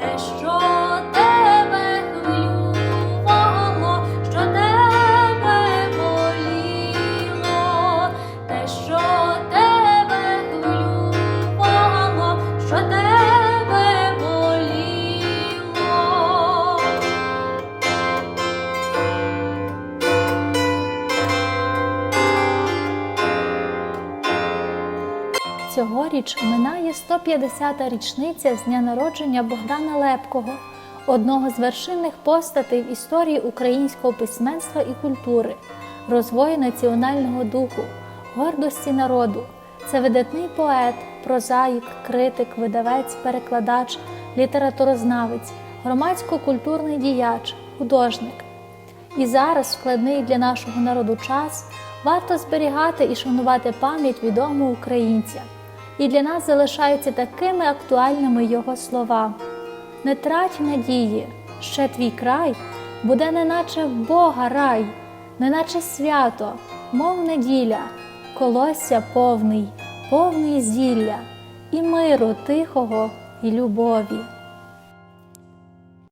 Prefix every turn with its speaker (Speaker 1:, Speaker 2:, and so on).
Speaker 1: те, що Цьогоріч минає 150-та річниця з дня народження Богдана Лепкого, одного з вершинних постатей в історії українського письменства і культури, розвою національного духу, гордості народу. Це видатний поет, прозаїк, критик, видавець, перекладач, літературознавець, громадсько-культурний діяч, художник. І зараз, складний для нашого народу час, варто зберігати і шанувати пам'ять відомого українця. І для нас залишаються такими актуальними його слова. Не трать надії, ще твій край буде неначе в Бога рай, неначе свято, мов неділя, колосся повний, повний зілля, і миру тихого, і любові.